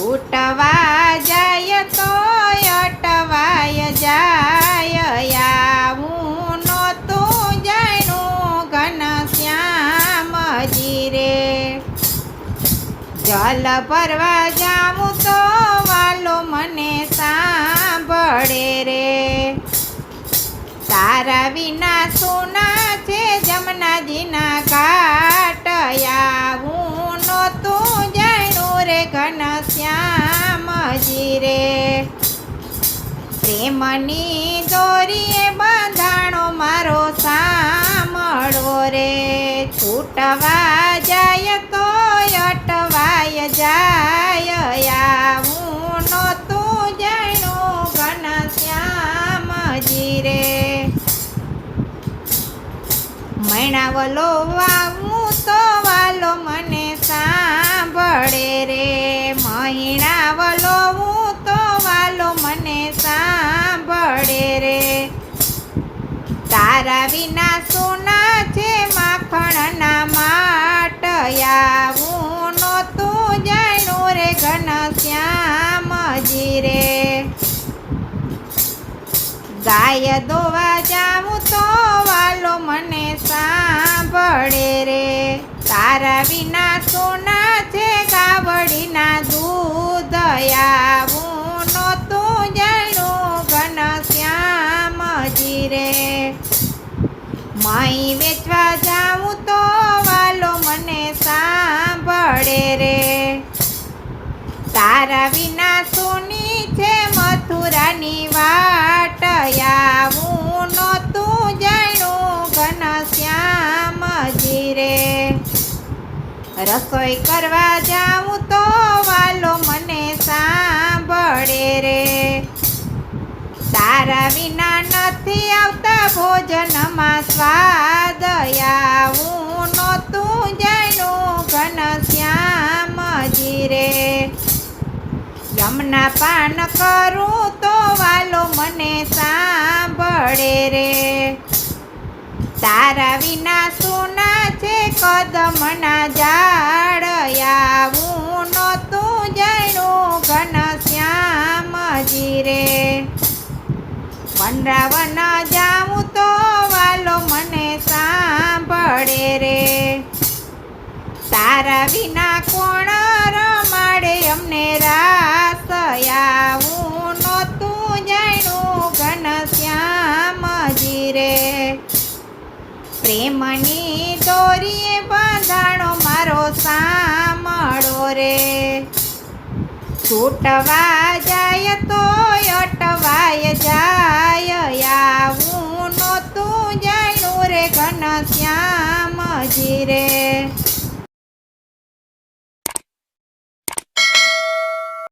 છૂટવા જાય તો અટવાય જાય. આવું નહોતું જાણ્યું ઘનશ્યામજી રે જલ ભરવા જાઉં તો વાલો મને સાંભળે રે. તારા વિના સોના છે જમનાજીના કાટ આવું નહોતું જાણ્યું રે ઘનશ્યામજી રે. પ્રેમની દોરીએ બાંધાણો મારો સાંભળો રે. છૂટવા જાય તો અટવાય જાય આવું નહોતું ઘન શ્યામજી રે. મૈણાવલો વાવું તારા વિના સોના છે માખણના માટયાવું નહોતું જાણ્યું રે ઘનશ્યામજી રે. ગાય દોવા જાઉં તો વાલો મને સાંભળે રે. તારા વિના સોના છે ગાવડીના દૂધ આવું નહોતું જાણ્યું ઘનશ્યામજી રે. મહી વેચવા જાઉં તો વાલો મને સાંભળે રે. તારા વિના સોની છે મથુરાની વાટ, આવું નહોતું જાણ્યું ઘનશ્યામજી રે. રસોઈ કરવા જાઉં તો વાલો મને સાંભળે રે. તારા વિના નથી આવતા ભોજનમાં સ્વાદ. આવું નહોતું જાણ્યું ઘનશ્યામજી રે. યમના પાન કરું તો વાલો મને સાંભળે રે. તારા વિના સુના છે કદમના જાડ આવું વનરાવન જાઉં તો વાલો મને સાંભળે રે. તારા વિના કોણ રમાડે? અમને રાસ આવું નહોતું જાણ્યું ઘનશ્યામજી રે. પ્રેમની દોરીએ બાંધાણો મારો સાંભળો રે. છૂટવા જાય તો જાણ્યું રે.